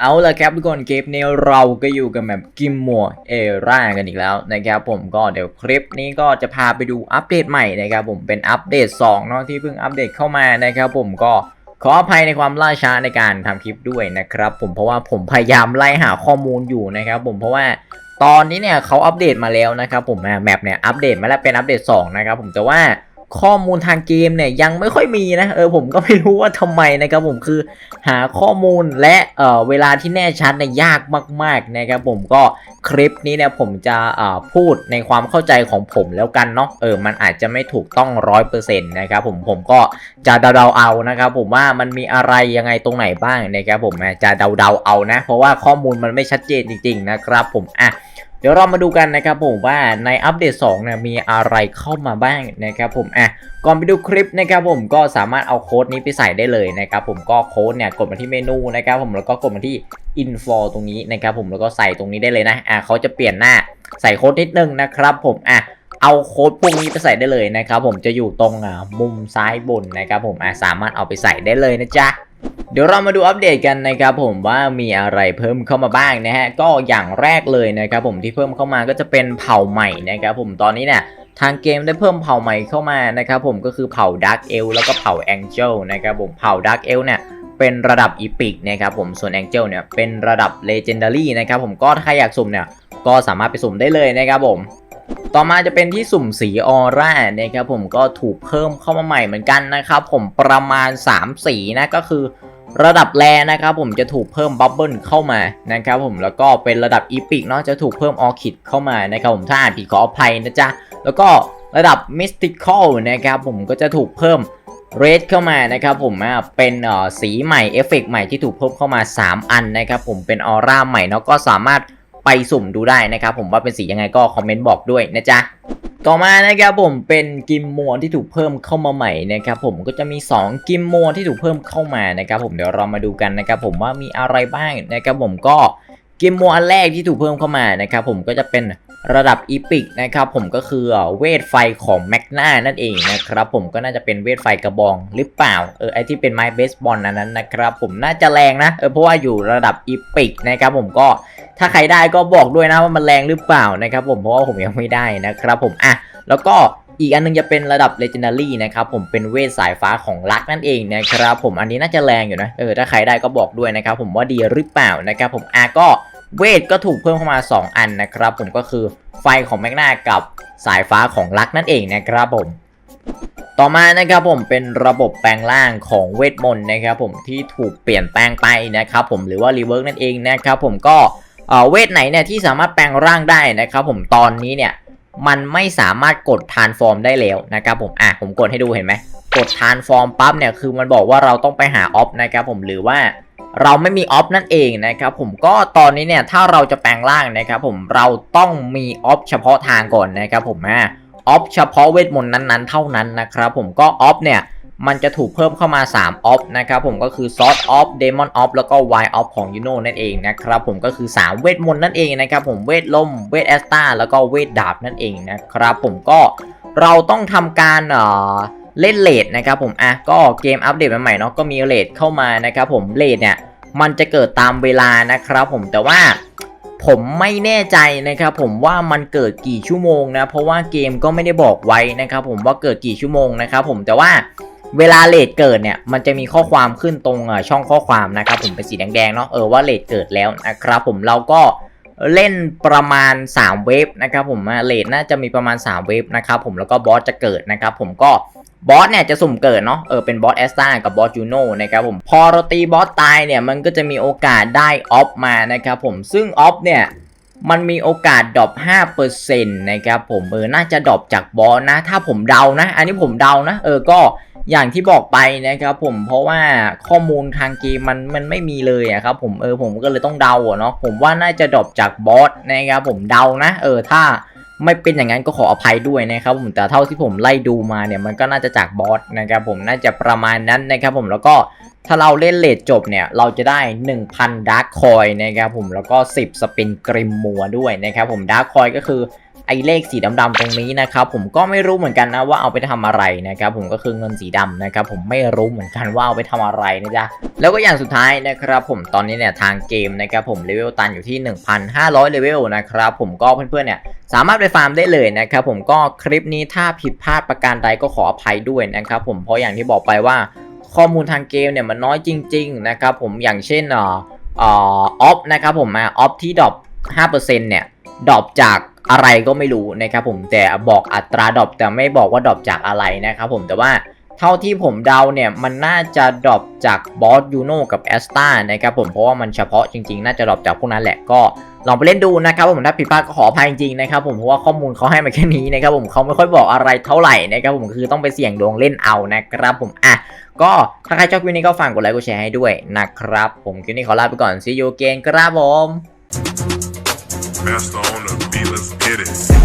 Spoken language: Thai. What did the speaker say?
เอาละครับทุกคนคลิปนี้เราก็อยู่กับแบบกิมมัวเอร่ากันอีกแล้วนะครับผมก็เดี๋ยวคลิปนี้ก็จะพาไปดูอัปเดตใหม่นะครับผมเป็นอัปเดต2เนาะที่เพิ่งอัปเดตเข้ามานะครับผมก็ขออภัยในความล่าช้าในการทำคลิปด้วยนะครับผมเพราะว่าผมพยายามไล่หาข้อมูลอยู่นะครับผมเพราะว่าตอนนี้เนี่ยเขาอัปเดตมาแล้วนะครับผมแมปเนี่ยอัปเดตมาแล้วเป็นอัปเดต2นะครับผมแต่ว่า ข้อมูลทางเกมเนี่ยยังไม่ค่อยมีนะเออผมก็ไม่รู้ว่าทำไมนะครับผมคือหาข้อมูลและเอ่อเวลาที่แน่ชัดเนี่ยยากมากๆนะครับผมก็คลิปนี้เนี่ยผมจะเอ่อพูดในความเข้าใจของผมแล้วกันเนาะเออมันอาจจะไม่ถูกต้องร้อยเปอร์เซ็นต์นะครับผมผมก็จะเดาๆเอานะครับผมว่ามันมีอะไรยังไงตรงไหนบ้างนะครับผมจะเดาๆเอานะ เพราะว่าข้อมูลมันไม่ชัดเจนจริงๆนะครับผมอะ เดี๋ยวเรามาดูกันนะครับผมว่าในอัปเดต2เนี่ยมีอะไรเข้ามาบ้างนะครับผมอะก่อนไปดูคลิปนะครับผมก็สามารถเอาโค้ดนี้ไปใส่ได้เลยนะครับผมก็โค้ดเนี่ยกดมาที่เมนูนะครับผมแล้วก็กดมาที่ info ตรงนี้นะครับผมแล้วก็ใส่ตรงนี้ได้เลยนะอะเขาจะเปลี่ยนหน้าใส่โค้ดนิดนึงนะครับผมอะเอาโค้ดพวกนี้ไปใส่ได้เลยนะครับผมจะอยู่ตรงอะมุมซ้ายบนนะครับผมอะสามารถเอาไปใส่ได้เลยนะจ๊ะ เดี๋ยวเรามาดูอัปเดตกันนะครับผมว่ามีอะไรเพิ่มเข้ามาบ้างนะฮะก็อย่างแรกเลยนะครับผมที่เพิ่มเข้ามาก็จะเป็นเผ่าใหม่นะครับผมตอนนี้เนี่ยทางเกมได้เพิ่มเผ่าใหม่เข้ามานะครับผมก็คือเผ่า Dark e l แล้วก็เผ่า Angel นะครับผมเผ่า Dark e l เนี่ยเป็นระดับอีพิกนะครับผมส่วน Angel เนี่ยเป็นระดับ Legendary นะครับผมก็ถ้าใครอยากสุ่มเนี่ยก็สามารถไปสุ่มได้เลยนะครับผมต่อมาจะเป็นที่สุ่มสีออร่านะครับผมก็ถูกเพิ่มเข้ามาใหม่เหมือนกันนะครับผมประมาณ 3 สีนะก็คือ ระดับแรนะครับผมจะถูกเพิ่มบับเบิลเข้ามานะครับผมแล้วก็เป็นระดับอีพิกเนาะจะถูกเพิ่มออคิดเข้ามานะครับผมถ้าอ่านผิดขออภัยนะจ๊ะแล้วก็ระดับมิสติคอลนะครับผมก็จะถูกเพิ่มเรดเข้ามานะครับผมเป็นเอ่อสีใหม่เอฟเฟกใหม่ที่ถูกเพิ่มเข้ามา 3 อันนะครับผมเป็นออร่าใหม่เนาะก็สามารถไปสุ่มดูได้นะครับผมว่าเป็นสียังไงก็คอมเมนต์บอกด้วยนะจ๊ะ ต่อมานะครับผมเป็นกิมมัวที่ถูกเพิ่มเข้ามาใหม่นะครับผมก็จะมี 2 กิมมัวที่ถูกเพิ่มเข้ามานะครับผมเดี๋ยวเรามาดูกันนะครับผมว่ามีอะไรบ้างนะครับผมก็กิมมัวอันแรกที่ถูกเพิ่มเข้ามานะครับผมก็จะเป็นระดับอีพิกนะครับผมก็คือเวทไฟของแมกนานั่นเองนะครับผมก็น่าจะเป็นเวทไฟกระบองหรือเปล่าเออไอที่เป็นไม้เบสบอลนั้นนะครับผมน่าจะแรงนะเออเพราะว่าอยู่ระดับอีพิกนะครับผมก็ ถ้าใครได้ก็บอกด้วยนะว่ามันแรงหรือเปล่านะครับผมเพราะว่าผมยังไม่ได้นะครับผมอะแล้วก็อีกอันนึงจะเป็นระดับ Legendary นะครับผมเป็นเวทสายฟ้าของลักนั่นเองนะครับผมอันนี้น่าจะแรงอยู่นะเออถ้าใครได้ก็บอกด้วยนะครับผมว่าดีหรือเปล่านะครับผมอะก็เวทก็ถูกเพิ่มเข้ามา 2 อันนะครับผมก็คือไฟของแมกนากับสายฟ้าของลักนั่นเองนะครับผมต่อมานะครับผมเป็นระบบแปลงร่างของเวทมนต์นะครับผมที่ถูกเปลี่ยนแปลงไปนะครับผมหรือว่ารีเวิร์กนั่นเองนะครับผมก็ เอ่อเวทไหนเนี่ยที่สามารถแปลงร่างได้นะครับผมตอนนี้เนี่ยมันไม่สามารถกดทานฟอร์มได้แล้วนะครับผมอะผมกดให้ดูเห็นไหมกดทานฟอร์มปั๊บเนี่ยคือมันบอกว่าเราต้องไปหาออฟนะครับผมหรือว่าเราไม่มีออฟนั่นเองนะครับผมก็ตอนนี้เนี่ยถ้าเราจะแปลงร่างนะครับผมเราต้องมีออฟเฉพาะทางก่อนนะครับผมอะออฟเฉพาะเวทมนต์นั้นๆ เท่านั้นนะครับผมก็ออฟเนี่ย มันจะถูกเพิ่มเข้ามา3ออฟนะครับผมก็คือซอสออฟเดมอนออฟแล้วก็ไวออฟของยูโนนั่นเองนะครับผมก็คือ 3 เวทมนต์นั่นเองนะครับผมเวทลมเวทแอสตาแล้วก็เวทดาบนั่นเองนะครับผมก็เราต้องทำการเอ่อเล่นเลดนะครับผมอะก็เกมอัปเดตใหม่ๆเนาะก็มีเลดเข้ามานะครับผมเลดเนี่ยมันจะเกิดตามเวลานะครับผมแต่ว่าผมไม่แน่ใจนะครับผมว่ามันเกิดกี่ชั่วโมงนะเพราะว่าเกมก็ไม่ได้บอกไว้นะครับผมว่าเกิดกี่ชั่วโมงนะครับผมแต่ว่า เวลาเลทเกิดเนี่ยมันจะมีข้อความขึ้นตรงอ่อช่องข้อความนะครับผมเป็นสีแดงๆเนาะเออว่าเลทเกิดแล้วนะครับผมเราก็เล่นประมาณ 3 เวฟนะครับผมเลทน่าจะมีประมาณ 3 เวฟนะครับผมแล้วก็บอสจะเกิดนะครับผมก็บอสเนี่ยจะสุ่มเกิดเนาะเออเป็นบอสแอสตากับบอสยูโน่นะครับผมพอเราตีบอสตายเนี่ยมันก็จะมีโอกาสได้ออฟมานะครับผมซึ่งออฟเนี่ยมันมีโอกาสดรอป5%นะครับผมเออน่าจะดรอปจากบอสนะ ถ้าผมเดานะ อันนี้ผมเดานะ เออก็ อย่างที่บอกไปนะครับผมเพราะว่าข้อมูลทางเกมมันมันไม่มีเลยอะครับผมเออผมก็เลยต้องเดาเนาะผมว่าน่าจะดรอปจากบอสนะครับผมเดานะเออถ้าไม่เป็นอย่างนั้นก็ขออภัยด้วยนะครับผมแต่เท่าที่ผมไล่ดูมาเนี่ยมันก็น่าจะจากบอสนะครับผมน่าจะประมาณนั้นนะครับผมแล้วก็ถ้าเราเล่นเลทจบเนี่ยเราจะได้ 1,000ดาร์คคอยนะครับผมแล้วก็ 10 สปินกริมมัวด้วยนะครับผมดาร์คคอยก็คือ ไอ้เลขสีดำๆตรงนี้นะครับผมก็ไม่รู้เหมือนกันนะว่าเอาไปทำอะไรนะครับผมก็คือเงินสีดำนะครับผมไม่รู้เหมือนกันว่าเอาไปทำอะไรนะจ๊ะแล้วก็อย่างสุดท้ายนะครับผมตอนนี้เนี่ยทางเกมนะครับผมเลเวลตันอยู่ที่ 1,500เลเวลนะครับผมก็เพื่อนๆเนี่ยสามารถไปฟาร์มได้เลยนะครับผมก็คลิปนี้ถ้าผิดพลาดประการใดก็ขออภัยด้วยนะครับผมเพราะอย่างที่บอกไปว่าข้อมูลทางเกมเนี่ยมันน้อยจริง ๆ นะครับผมอย่างเช่นอ่อออฟนะครับผมออฟที่ดรอป5%เนี่ย ดรอปจากอะไรก็ไม่รู้นะครับผมแต่บอกอัตราดรอปแต่ไม่บอกว่าดรอปจากอะไรนะครับผมแต่ว่าเท่าที่ผมเดาเนี่ยมันน่าจะดรอปจากบอสยูโนกับแอสตานะครับผมเพราะว่ามันเฉพาะจริงๆ น่าจะดรอปจากพวกนั้นแหละก็ลองไปเล่นดูนะครับผมถ้าผิดพลาดก็ขออภัยจริงๆนะครับผมเพราะว่าข้อมูลเขาให้มาแค่นี้นะครับผมเขาไม่ค่อยบอกอะไรเท่าไหร่นะครับผมคือต้องไปเสี่ยงดวงเล่นเอานะครับผมอะก็ถ้าใครชอบคลิปนี้ก็ฝากกดไลค์กดแชร์ให้ด้วยนะครับผมคลิปนี้ขอลาไปก่อน see you again ครับผม Master on the beat, let's get it.